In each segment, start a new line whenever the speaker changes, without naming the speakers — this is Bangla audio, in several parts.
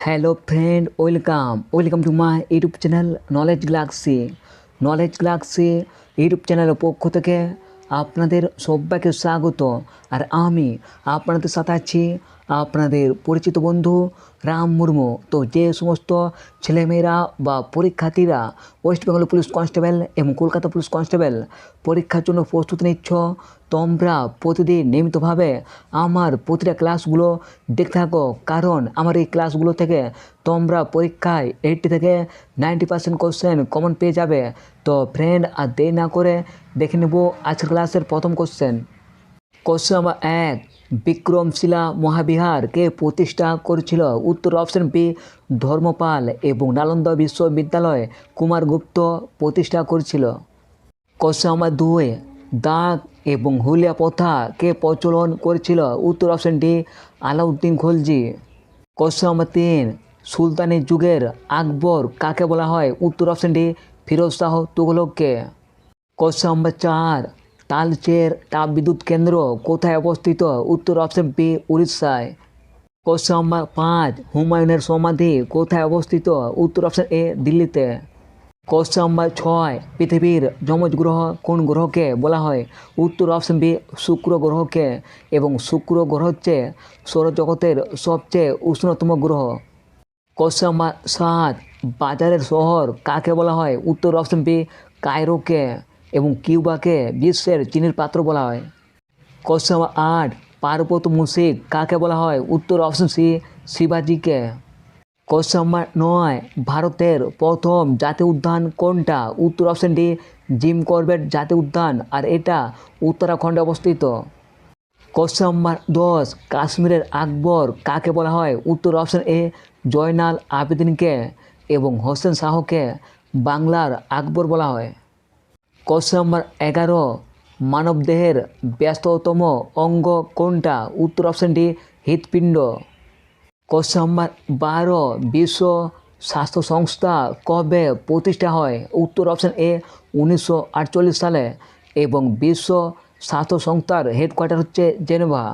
Hello friend welcome welcome to my YouTube channel knowledge galaxy knowledge galaxy YouTube চ্যানেলের পক্ষ থেকে আপনাদের সবাইকে স্বাগত। আর আমি আপনাদের সাথে আছি আপনাদের পরিচিত বন্ধু রাম মুর্মু। তো যে সমস্ত ছেলেমেয়েরা বা পরীক্ষার্থীরা ওয়েস্ট বেঙ্গল পুলিশ কনস্টেবল এবং কলকাতা পুলিশ কনস্টেবল পরীক্ষার জন্য প্রস্তুতি নিচ্ছ, তোমরা প্রতিদিন নিয়মিতভাবে আমার প্রতিটা ক্লাসগুলো দেখতে থাকো। কারণ আমার এই ক্লাসগুলো থেকে তোমরা পরীক্ষায় এইটটি থেকে নাইনটি পার্সেন্ট কোশ্চেন কমন পেয়ে যাবে। তো ফ্রেন্ড আর দেরি না করে দেখে নেব আজকের ক্লাসের প্রথম কোশ্চেন কোশ্চেন এক বিক্রমশিলা মহাবিহার কে প্রতিষ্ঠা করেছিল। উত্তর অপশন বি, ধর্মপাল এবং নালন্দা বিশ্ববিদ্যালয় কুমারগুপ্ত প্রতিষ্ঠা করেছিল। কোশ্চেন দুই, দাগ এবং হুলিয়া প্রথা কে প্রচলন করেছিল। উত্তর option D, Alauddin Khalji. Question তিন, সুলতানি যুগের আকবর কাকে বলা হয়? উত্তর অপশন ডি, ফিরোজ শাহ তুগলককে। কোশ্চেন চার তালচের তাপবিদ্যুৎ কেন্দ্র কোথায় অবস্থিত? উত্তর অপশন বি, উড়িষ্যায়। কোশ্চেন নাম্বার পাঁচ, হুমায়ুনের সমাধি কোথায় অবস্থিত? উত্তর অপশন এ, দিল্লিতে। কোশ্চেন নাম্বার ছয়, পৃথিবীর যমজ গ্রহ কোন গ্রহকে বলা হয়? উত্তর অপশন বি, শুক্র গ্রহকে। এবং শুক্র গ্রহ হচ্ছে সৌরজগতের সবচেয়ে উষ্ণতম গ্রহ। কোশ্চেন নাম্বার সাত, বাজারের শহর কাকে বলা হয়? উত্তর অপশন বি, কায়রোকে। এবং কিউবাকে বিশ্বের চিনির পাত্র বলা হয়। কোশ্চেন আট পার্বত মুশিক কাকে বলা হয়? উত্তর অপশন সি, শিবাজিকে। কোশ্চেন নাম্বার নয়, ভারতের প্রথম জাতীয় উদ্যান কোনটা? উত্তর অপশন ডি, জিম করবেট জাতীয় উদ্যান, আর এটা উত্তরাখণ্ডে অবস্থিত। কোশ্চেন নাম্বার দশ, কাশ্মীরের আকবর কাকে বলা হয়? উত্তর অপশন এ, জয়নাল আবেদিনকে এবং হোসেন শাহকে বাংলার আকবর বলা হয়। কোশ্চেন নাম্বার এগারো, মানবদেহের ব্যস্ততম অঙ্গ কোনটা? উত্তর অপশন ডি হৃৎপিণ্ড। কোশ্চেন নাম্বার বারো, বিশ্ব স্বাস্থ্য সংস্থা কবে প্রতিষ্ঠা হয়? উত্তর অপশন এ, উনিশশো আটচল্লিশ সালে। এবং বিশ্ব স্বাস্থ্য সংস্থার হেডকোয়ার্টার হচ্ছে জেনেভা।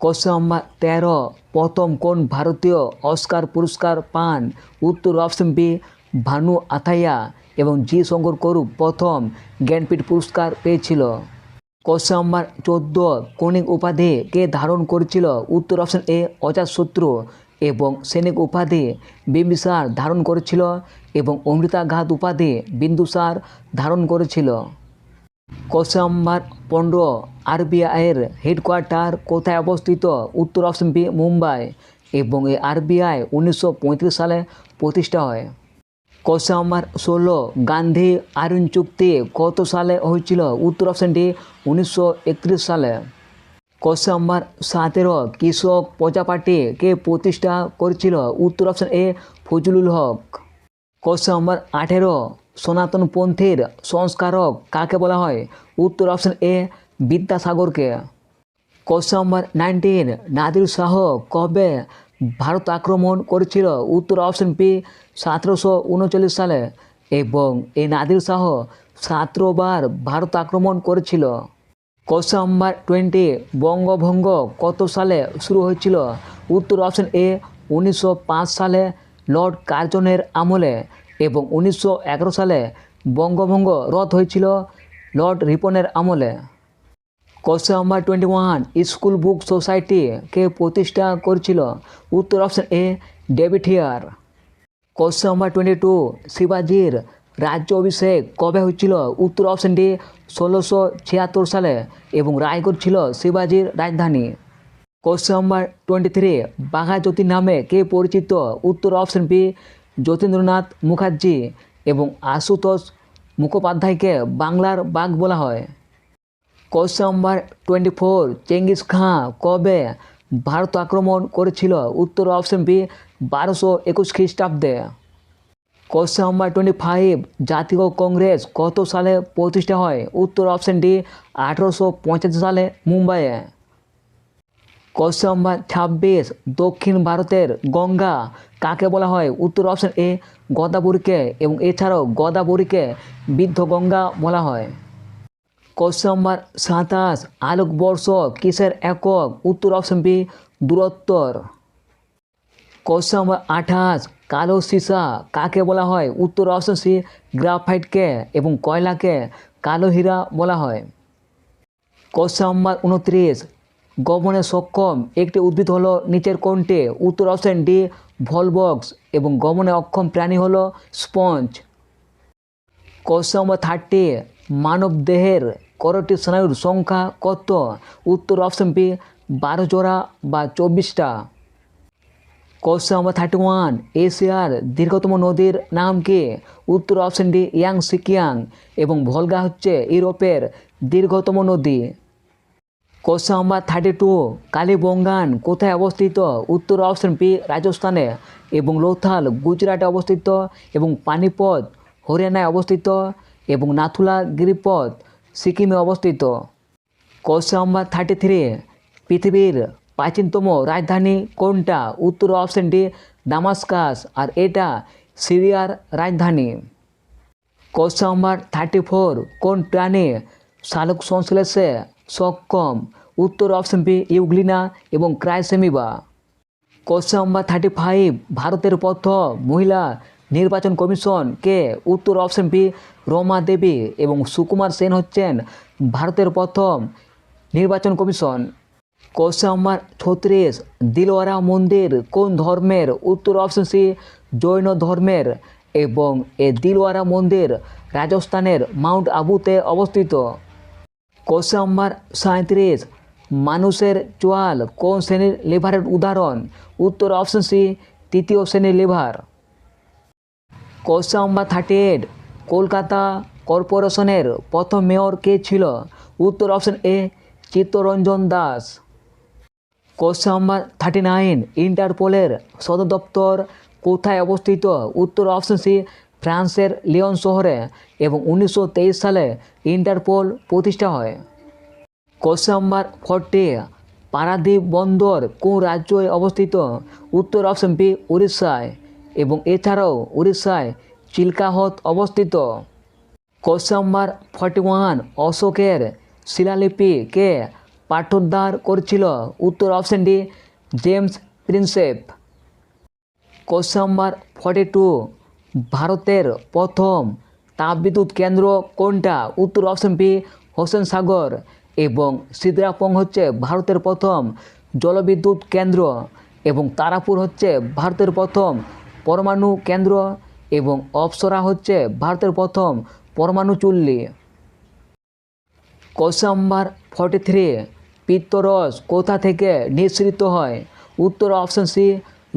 কোশ্চেন নাম্বার তেরো, প্রথম কোন ভারতীয় অস্কার পুরস্কার পান? উত্তর অপশন বি, ভানু আথাইয়া। এবং জি শঙ্কর করু প্রথম জ্ঞানপীঠ পুরস্কার পেয়েছিল। কোশ্চেন নাম্বার চোদ্দ কৌণিক উপাধি কে ধারণ করেছিল উত্তর অপশন এ অজাতশত্রু এবং সৈনিক উপাধি বিম্বিসার ধারণ করেছিল এবং অমৃতাঘাত উপাধি বিন্দুসার ধারণ করেছিল। কোশ্চেন নাম্বার পনেরো আরবিআইয়ের হেডকোয়ার্টার কোথায় অবস্থিত? উত্তর অপশন বি মুম্বাই এবং এই আরবিআই উনিশশো পঁয়ত্রিশ সালে প্রতিষ্ঠা হয়। কোশ্চেন নাম্বার ষোলো, গান্ধী আইন চুক্তি কত সালে হয়েছিল? উত্তর অপশন ডি উনিশশো সালে। কোশ্চেন নাম্বার সতেরো, কৃষক প্রজা পার্টি কে প্রতিষ্ঠা করেছিল? উত্তর option A, Fazlul Haq. Question number আঠেরো সনাতনপন্থীর সংস্কারক কাকে বলা হয়? উত্তর option A, বিদ্যাসাগরকে। Question number nineteen, Nadir Shah কবে ভারত আক্রমণ করেছিল উত্তর অপশন পি সতেরোশো উনচল্লিশ সালে এবং এই নাদির শাহ সতেরোবার ভারত আক্রমণ করেছিল। কোশ্চেন টোয়েন্টি, বঙ্গভঙ্গ কত সালে শুরু হয়েছিল? উত্তর অপশন এ, উনিশশো পাঁচ সালে লর্ড কার্জনের আমলে এবং উনিশশো এগারো সালে বঙ্গভঙ্গ রদ হয়েছিল লর্ড রিপনের আমলে। Question number twenty one school book society কে প্রতিষ্ঠা করেছিল। উত্তর option A David Hare question number twenty two শিবাজির রাজ্য অভিষেক কবে হয়েছিল? উত্তর অপশন ডি ষোলোশো ছিয়াত্তর সালে এবং রায়গড় ছিল শিবাজির রাজধানী। Question number twenty three Bagha নামে কে পরিচিত? উত্তর অপশন বি যতীন্দ্রনাথ মুখার্জি এবং আশুতোষ মুখোপাধ্যায়কে বাংলার বাঘ বলা হয়। Question number twenty four Genghis Khan কবে ভারত আক্রমণ করেছিল? উত্তর অপশন বি, বারোশো একুশ খ্রিস্টাব্দে। কোশ্চেন নাম্বার টোয়েন্টি ফাইভ জাতীয় কংগ্রেস কত সালে প্রতিষ্ঠা হয়? উত্তর অপশন ডি, আঠেরোশো পঁচাশি সালে মুম্বাইয়ে। কোশ্চেন নাম্বার ছাব্বিশ, দক্ষিণ ভারতের গঙ্গা কাকে বলা হয়? উত্তর অপশন এ গদাবরীকে এবং এছাড়াও গদাবরীকে বৃদ্ধ গঙ্গা বলা হয়। কোশ্চেন নাম্বার সাতাশ আলোকবর্ষ কিসের একক? উত্তর অপশন বি দূরত্বর। কোশ্চেন নম্বর আঠাশ, কালো সীসা, কাকে বলা হয়? উত্তর অপশন সি গ্রাফাইটকে এবং কয়লাকে কালো হীরা বলা হয়। কোশ্চেন নম্বর উনত্রিশ গমনে সক্ষম, একটি উদ্ভিদ হলো নিচের কোনটি উত্তর অপশন ডি ভলবক্স এবং গমনে অক্ষম প্রাণী হলো স্পঞ্জ। কোশ্চেন নম্বর থার্টি মানব দেহের করটি স্নায়ুর সংখ্যা কত? উত্তর অপশন বি বারো জোড়া বা চব্বিশটা। কোশ্চেন নম্বর থার্টি ওয়ান এশিয়ার দীর্ঘতম নদীর নাম কি? উত্তর অপশন ডি ইয়াং সিকিয়াং এবং ভলগা হচ্ছে ইউরোপের দীর্ঘতম নদী। Question number thirty two Kalibangan কোথায় অবস্থিত? উত্তর অপশন বি রাজস্থানে, এবং লোথাল গুজরাটে অবস্থিত, এবং পানিপথ হরিয়ানায় অবস্থিত, এবং নাথুলা গিরিপথ সিকিমে অবস্থিত। কোশ্চেন নম্বর থার্টি থ্রি পৃথিবীর প্রাচীনতম রাজধানী কোনটা? উত্তর অপশন ডি দামাস্কাস। আর এটা সিরিয়ার রাজধানী। কোশ্চেন নম্বর থার্টি ফোর কোন প্রাণী শালক সংশ্লেষে সক্ষম? উত্তর অপশন বি ইউগ্লিনা এবং chrysamoeba. Question number thirty five ভারতের প্রথম মহিলা নির্বাচন কমিশন কে? উত্তর অপশন বি রমা দেবী এবং সুকুমার সেন হচ্ছেন ভারতের প্রথম নির্বাচন কমিশন। কোশ্চেন নম্বর ছত্রিশ, দিলওয়ারা মন্দির কোন ধর্মের? উত্তর অপশন সি জৈন ধর্মের এবং এ দিলওয়ারা মন্দির রাজস্থানের মাউন্ট আবুতে অবস্থিত। কোশ্চেন নম্বর সাঁত্রিশ মানুষের চোয়াল কোন শ্রেণির লিভারের উদাহরণ? উত্তর অপশন সি তৃতীয় শ্রেণির lever. Question thirty eight Kolkata কর্পোরেশনের প্রথম মেয়র কে ছিল? উত্তর option A, Chittaranjan Das. Question number thirty nine ইন্টারপোলের সদর দপ্তর কোথায় অবস্থিত? উত্তর অপশন সি, ফ্রান্সের লিওন শহরে এবং উনিশশো তেইশ সালে ইন্টারপোল প্রতিষ্ঠা হয়। কোশ্চেন নম্বর ফোরটি পারাদ্বীপ বন্দর কোন রাজ্যে অবস্থিত? উত্তর অপশন বি, উড়িষ্যায় এবং এছাড়াও উড়িষ্যায় চিল্কাহত অবস্থিত। কোশ্চেন নম্বর ফর্টি ওয়ান অশোকের শিলালিপিকে পাঠোদ্ধার করেছিল? উত্তর option D, James Prinsep. Question number forty two, ভারতের প্রথম তাপবিদ্যুৎ কেন্দ্র কোনটা? উত্তর অপশন বি, হোসেন সাগর। এবং সিদ্রাপং হচ্ছে ভারতের প্রথম জলবিদ্যুৎ কেন্দ্র। এবং তারাপুর হচ্ছে ভারতের প্রথম পরমাণু কেন্দ্র। এবং অপসরা হচ্ছে ভারতের প্রথম পরমাণু চুল্লি। কোশ্চেন নাম্বার ফর্টি থ্রি, পিত্তরস কোথা থেকে নিঃসৃত হয়? উত্তর অপশন সি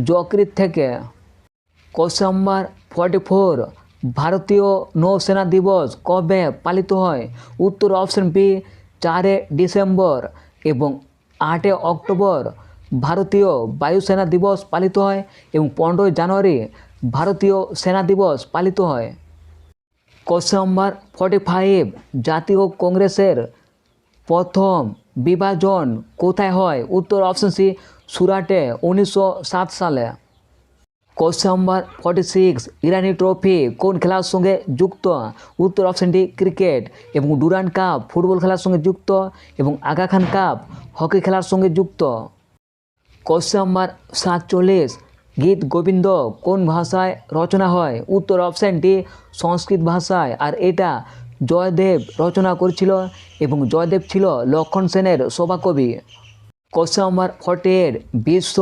যকৃত থেকে। কোশ্চেন নাম্বার ফর্টি ফোর, ভারতীয় নৌসেনা দিবস কবে পালিত হয়? উত্তর অপশন বি, চারে ডিসেম্বর এবং আটে অক্টোবর, ভারতীয় বায়ুসেনা দিবস পালিত হয় এবং পনেরোই জানুয়ারি ভারতীয় সেনা দিবস পালিত হয়। কোশ্চেন নম্বর ফর্টি ফাইভ জাতীয় কংগ্রেসের প্রথম বিভাজন কোথায় হয়? উত্তর অপশন সি, সুরাটে, উনিশশো সাত সালে। Question number forty six Irani trophy কোন খেলার সঙ্গে যুক্ত? উত্তর অপশন ডি, ক্রিকেট এবং ডুরান কাপ ফুটবল খেলার সঙ্গে যুক্ত এবং আগা খান কাপ হকি খেলার সঙ্গে যুক্ত। কোশ্চেন নম্বর সাতচল্লিশ গীত গোবিন্দ কোন ভাষায় রচনা হয়? উত্তর অপশান ডি সংস্কৃত ভাষায়। আর এটা জয়দেব রচনা করেছিল এবং জয়দেব ছিল লক্ষণ সেনের সভাকবি কোশ্চেন নম্বর ফর্টি এইট বিশ্ব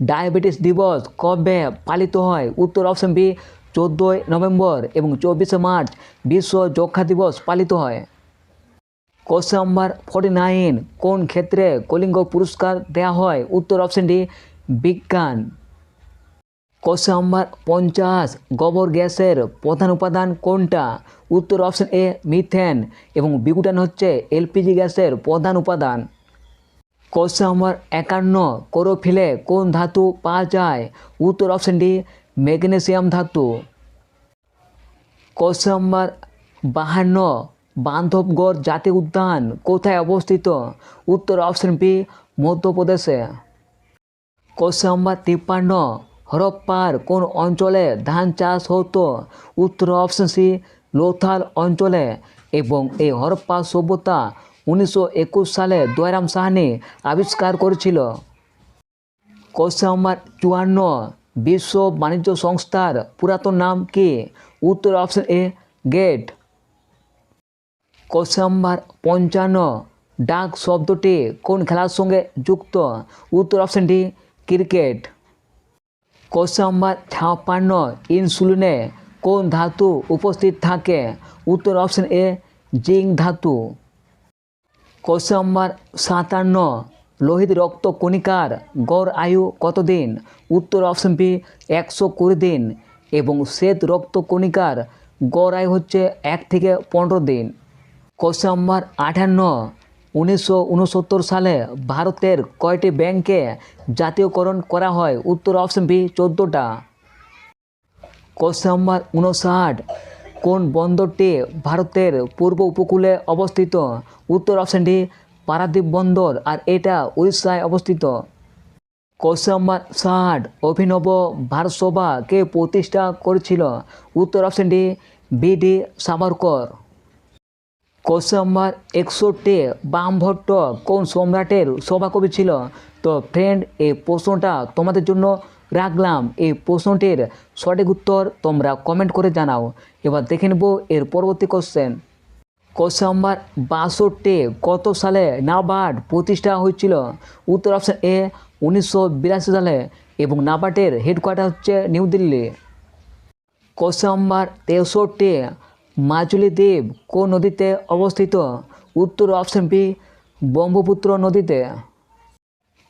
ডায়াবেটিস দিবস কবে পালিত হয়? উত্তর অপশন বি চোদ্দোই নভেম্বর এবং চব্বিশে মার্চ বিশ্ব যক্ষা দিবস পালিত হয়। কোশ্চেন নম্বর ফর্টি নাইন কোন ক্ষেত্রে কলিঙ্গ পুরস্কার দেওয়া হয়? উত্তর অপশন ডি বিজ্ঞান। কোশ্চেন নম্বর পঞ্চাশ, গোবর গ্যাসের প্রধান উপাদান কোনটা? উত্তর অপশন এ, মিথেন, এবং বিগুটান হচ্ছে এলপিজি গ্যাসের প্রধান উপাদান। কোশ্চেন নম্বর একান্ন কোরোফিলে কোন ধাতু পাওয়া যায়? উত্তর অপশন ডি, ম্যাগনেসিয়াম ধাতু। কোশ্চেন নম্বর বাহান্ন বান্ধবগড় জাতীয় উদ্যান কোথায় অবস্থিত? উত্তর অপশন বি, মধ্যপ্রদেশে। কোশ্চেন নম্বর তিপ্পান্ন হরপ্পার কোন অঞ্চলে ধান চাষ হতো? উত্তর অপশন সি লোথাল অঞ্চলে। এবং এই হরপ্পা সভ্যতা উনিশশো একুশ সালে দয়রাম সাহানি আবিষ্কার করেছিল। কোশ্চেন নম্বর চুয়ান্ন, বিশ্ব বাণিজ্য সংস্থার পুরাতন নাম কি? উত্তর option A gate. Question number পঞ্চান্ন, ডাক শব্দটি কোন খেলার সঙ্গে যুক্ত? উত্তর option D cricket. Question number ছাপ্পান্ন ইনসুলিনে কোন ধাতু উপস্থিত থাকে? উত্তর অপশন এ, জিঙ্ক ধাতু। কোশ্চেন সাতান্ন, লোহিত রক্ত কণিকার গড় আয়ু কতদিন? উত্তর অপশন বি, একশো কুড়ি দিন। এবং শ্বেত রক্ত কণিকার গড় আয়ু হচ্ছে এক থেকে পনেরো দিন। কোশ্চেন নাম্বার আটান্ন উনিশশো উনসত্তর সালে ভারতের কয়টি ব্যাংকে জাতীয়করণ করা হয়? উত্তর অপশন বি, চোদ্দোটা। কোশ্চেন নাম্বার উনষাট, কোন বন্দরটি ভারতের পূর্ব উপকূলে অবস্থিত? উত্তর অপশন ডি, পারাদ্বীপ বন্দর, আর এটা উড়িষ্যায় অবস্থিত। কোশ্চেন নাম্বার ষাট, অভিনব ভারতসভা কে প্রতিষ্ঠা করেছিল? উত্তর option D VD Savarkar. Question number একষট্টি বামভট্ট কোন সম্রাটের সভাকবি ছিল? তো ফ্রেন্ড এই প্রশ্নটা তোমাদের জন্য রাখলাম। এই প্রশ্নটির সঠিক উত্তর তোমরা কমেন্ট করে জানাও। এবার দেখে নেব এর পরবর্তী কোশ্চেন কোশ্চেন নাম্বার বাষট্টি কত সালে নাবার্ড প্রতিষ্ঠা হয়েছিল? উত্তর অপশন এ উনিশশো বিরাশি সালে এবং নাবার্ডের হেডকোয়ার্টার হচ্ছে নিউ দিল্লি। কোশ্চেন নাম্বার তেষট্টি মাজুলি দ্বীপ কোন নদীতে অবস্থিত? উত্তর অপশন বি, ব্রহ্মপুত্র নদীতে।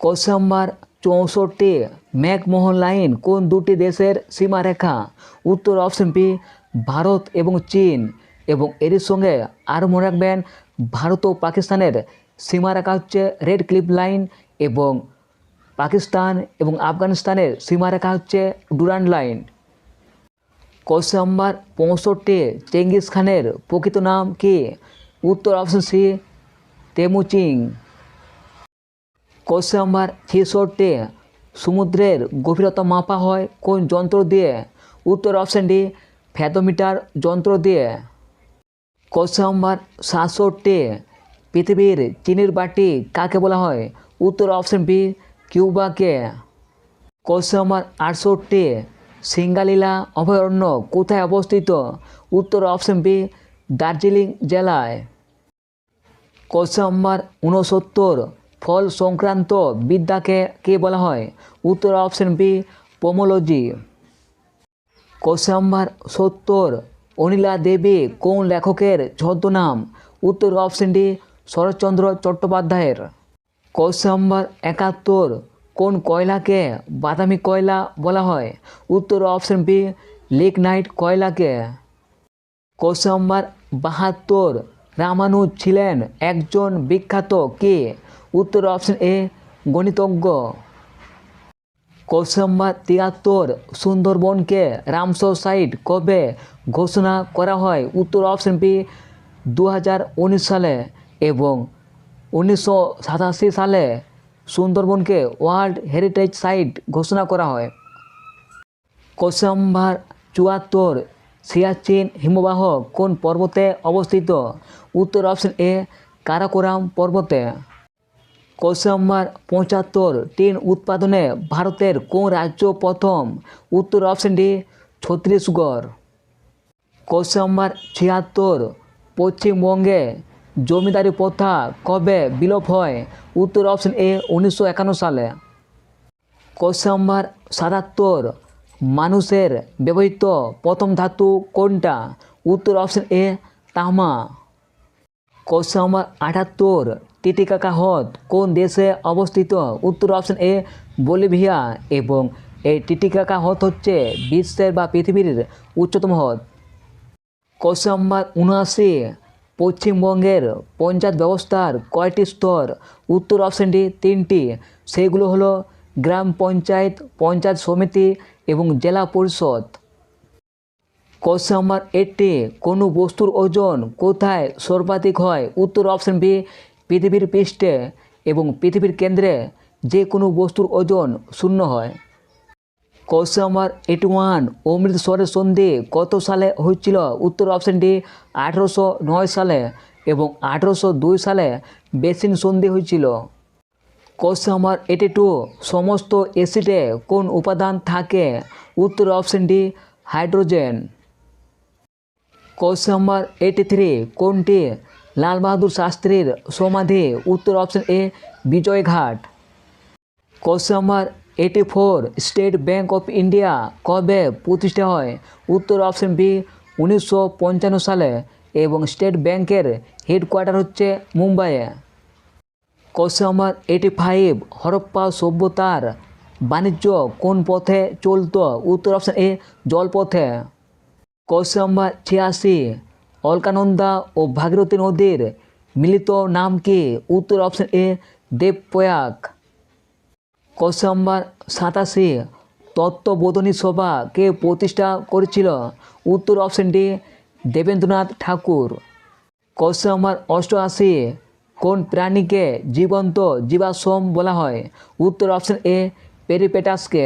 কোশ্চেন নাম্বার চৌষট্টি ম্যাকমোহন লাইন কোন দুটি দেশের সীমারেখা? উত্তর অপশন বি, ভারত এবং চীন। এবং এর সঙ্গে আরও মনে রাখবেন, ভারত ও পাকিস্তানের সীমারেখা হচ্ছে রেড ক্লিপ লাইন এবং পাকিস্তান এবং আফগানিস্তানের সীমারেখা হচ্ছে ডুরান লাইন। কোশ্চেন নাম্বার পঁয়ষট্টি, চেঙ্গিস খানের প্রকৃত নাম কি? উত্তর option C Temujin question number ছেষট্টি, সমুদ্রের গভীরতা মাপা হয় কোন যন্ত্র দিয়ে? উত্তর অপশন ডি ফ্যাথোমিটার যন্ত্র দিয়ে। কোশ্চেন নাম্বার সাতষট্টি, পৃথিবীর চিনির বাটি কাকে বলা হয়? উত্তর অপশন বি কিউবাকে। কোশ্চেন নাম্বার আটষট্টি সিঙ্গালীলা অভয়ারণ্য কোথায় অবস্থিত? উত্তর অপশন বি, দার্জিলিং জেলায়। কোশ্চেন নাম্বার উনসত্তর ফল সংক্রান্ত বিদ্যাকে কে বলা হয়? উত্তর option B, pomology. Question number সত্তর, অনিলা দেবী কোন লেখকের ছদ্মনাম? উত্তর অপশন ডি, শরৎচন্দ্র চট্টোপাধ্যায়ের। কোশ্চেন নাম্বার একাত্তর কোন কয়লাকে বাদামি কয়লা বলা হয়? উত্তর অপশন বি লিগনাইট কয়লাকে। কোশ্চেন নাম্বার বাহাত্তর রামানুজ ছিলেন একজন বিখ্যাত কে? উত্তর অপশন এ, গণিতজ্ঞ। কোশ্চেন নাম্বার তিয়াত্তর সুন্দরবনকে রামসর সাইট কবে ঘোষণা করা হয়? উত্তর অপশন বি দু হাজার উনিশ সালে এবং উনিশশো সাতাশি সালে। সুন্দরবনকে ওয়ার্ল্ড হেরিটেজ সাইট ঘোষণা করা হয়। কোশ্চেন নাম্বার চুয়াত্তর সিয়াচিন হিমবাহ কোন পর্বতে অবস্থিত? উত্তর অপশন এ, কারাকোরাম পর্বতে। কোশ্চেন নাম্বার পঁচাত্তর টিন উৎপাদনে ভারতের কোন রাজ্য প্রথম? উত্তর option D, Chhattisgarh. Question number ছিয়াত্তর পশ্চিমবঙ্গে জমিদারি প্রথা কবে বিলোপ হয়? উত্তর অপশন এ, উনিশশো একান্ন সালে। কোশ্চেন নাম্বার সাতাত্তর। মানুষের ব্যবহৃত প্রথম ধাতু কোনটা? উত্তর অপশন এ, তামা। কোশ্চেন নাম্বার আটাত্তর। টিটিকাকা হ্রদ কোন দেশে অবস্থিত? উত্তর অপশন এ, বলিভিয়া। এবং এই টিটিকাকা হ্রদ হচ্ছে বিশ্বের বা পৃথিবীর উচ্চতম হ্রদ। কোশ্চেন নাম্বার উনআশি। পশ্চিমবঙ্গের পঞ্চায়েত ব্যবস্থার কয়টি স্তর, উত্তর অপশন ডি তিনটি। সেইগুলো হলো গ্রাম পঞ্চায়েত পঞ্চায়েত সমিতি এবং জেলা পরিষদ। কোশ্চেন নাম্বার এইটটি কোনো বস্তুর ওজন কোথায় সর্বাধিক হয়? উত্তর অপশন বি, পৃথিবীর পৃষ্ঠে এবং পৃথিবীর কেন্দ্রে যে কোনো বস্তুর ওজন শূন্য হয়। কোশ্চেন নাম্বার এইটি ওয়ান অমৃতসরের সন্ধি কত সালে হয়েছিল? উত্তর অপশন ডি আঠেরোশো নয় সালে এবং আঠেরোশো দুই সালে বেসিন সন্ধি হয়েছিল। কোশ্চেন নাম্বার এইটি টু সমস্ত অ্যাসিডে কোন উপাদান থাকে? উত্তর option D hydrogen. Question number eighty three কোনটি? লাল বাহাদুর শাস্ত্রীর সমাধি উত্তর option A Vijayghat. Question number eighty four state bank of India কবে প্রতিষ্ঠা হয়? উত্তর অপশন বি উনিশশো পঞ্চান্ন সালে এবং স্টেট ব্যাংকের হেডকোয়ার্টার হচ্ছে মুম্বাইয়ে question number eighty five Harappa সভ্যতার বাণিজ্য কোন পথে চলত? উত্তর অপশন এ জলপথে। কোশ্চেন নাম্বার ছিয়াশি, অলকানন্দা ও ভাগীরথী নদীর মিলিত নাম কি? উত্তর option A Devprayag. Question number সাতাশি তত্ত্ববোধনী সভা কে প্রতিষ্ঠা করেছিল? উত্তর option D Debendranath Tagore. Question number অষ্টআশি, কোন প্রাণীকে জীবন্ত জীবাশ্ম বলা হয়? উত্তর option A, পেরিপেটাসকে।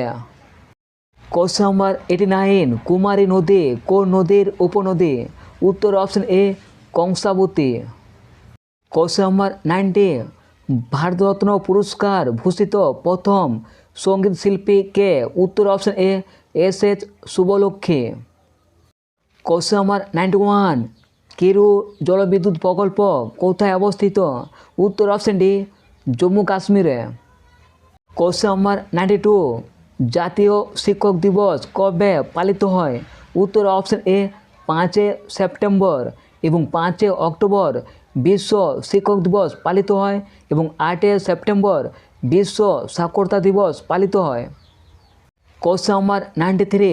Question number eighty nine, Kumari নদী, কোন নদীর উপনদী? উত্তর option A, Kangsabati. Question number ninety Bharat Ratna পুরস্কার ভূষিত প্রথম সংগীত শিল্পী কে? উত্তর option A S H Subbulakshmi question number ninety one Kiru জলবিদ্যুৎ প্রকল্প কোথায় অবস্থিত? উত্তর অপশন ডি জম্মু কাশ্মীরে কোশ্চেন নাম্বার নাইনটি টু জাতীয় শিক্ষক দিবস কবে পালিত হয়? উত্তর অপশন এ পাঁচে সেপ্টেম্বর এবং পাঁচে অক্টোবর বিশ্ব শিক্ষক দিবস পালিত হয় এবং আটে সেপ্টেম্বর বিশ্ব সাক্ষরতা দিবস পালিত হয়। কোশ্চেন নাম্বার নাইনটি থ্রি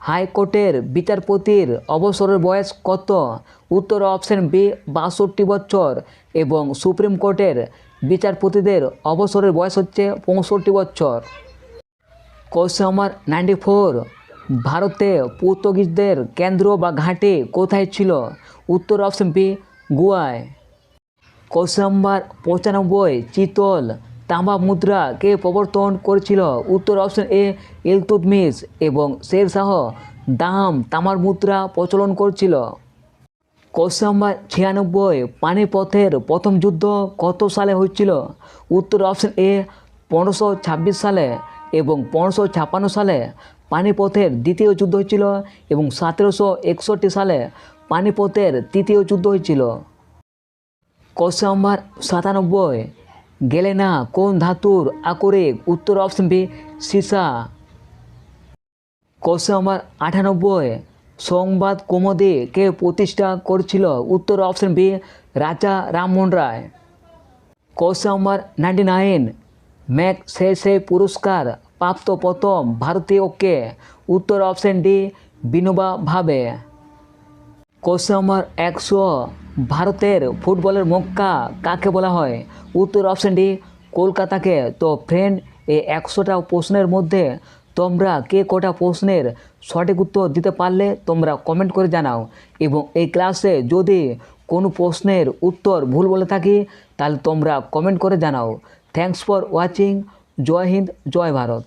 হাইকোর্টের বিচারপতির অবসরের বয়স কত? উত্তর অপশন বি, বাষট্টি বছর এবং সুপ্রিম কোর্টের বিচারপতিদের অবসরের বয়স হচ্ছে পঁয়ষট্টি বছর। কোশ্চেন নাম্বার নাইনটি ফোর ভারতে পর্তুগিজদের কেন্দ্র বা ঘাঁটি কোথায় ছিল? উত্তর অপশন বি, গোয়ায়। কোশ্চেন পঁচানব্বই, চিতল, তাম্বা মুদ্রা কে প্রবর্তন করেছিল। উত্তর অপশন এ ইলতুতমিশ এবং শের শাহ দাম তামার মুদ্রা প্রচলন করছিল। কোশ্চেন নাম্বার ছিয়ানব্বই পানিপথের প্রথম যুদ্ধ কত সালে হয়েছিল? উত্তর অপশন এ, পনেরোশো ছাব্বিশ সালে এবং পনেরোশো ছাপ্পান্ন সালে পানিপথের দ্বিতীয় যুদ্ধ হয়েছিল এবং সতেরোশো একষট্টি সালে পানিপথের তৃতীয় যুদ্ধ হয়েছিল। কোশ্চেন নাম্বার সাতানব্বই। গেলে না, কোন ধাতুর আকরে উত্তর অপশন বি সীসা। কোশ্চেন নাম্বার আটানব্বই। সংবাদ কৌমুদি কে প্রতিষ্ঠা করেছিল? উত্তর option B Raja Rammohan Roy. Question number ninety nine. Magsaysay পুরস্কার প্রাপ্ত প্রথম ভারতীয়কে উত্তর অপশন ডি বিনোবা ভাবে। কোশ্চেন নাম্বার একশো। ভারতের ফুটবলের মক্কা কাকে বলা হয়? উত্তর অপশন ডি কলকাতাকে। তো ফ্রেন্ড এই একশোটা প্রশ্নের মধ্যে তোমরা কে কটা প্রশ্নের সঠিক উত্তর দিতে পারলে তোমরা কমেন্ট করে জানাও। এবং এই ক্লাসে যদি কোনো প্রশ্নের উত্তর ভুল বলে থাকি, তাহলে তোমরা কমেন্ট করে জানাও। Thanks for watching Jai Hind, Jai Bharat.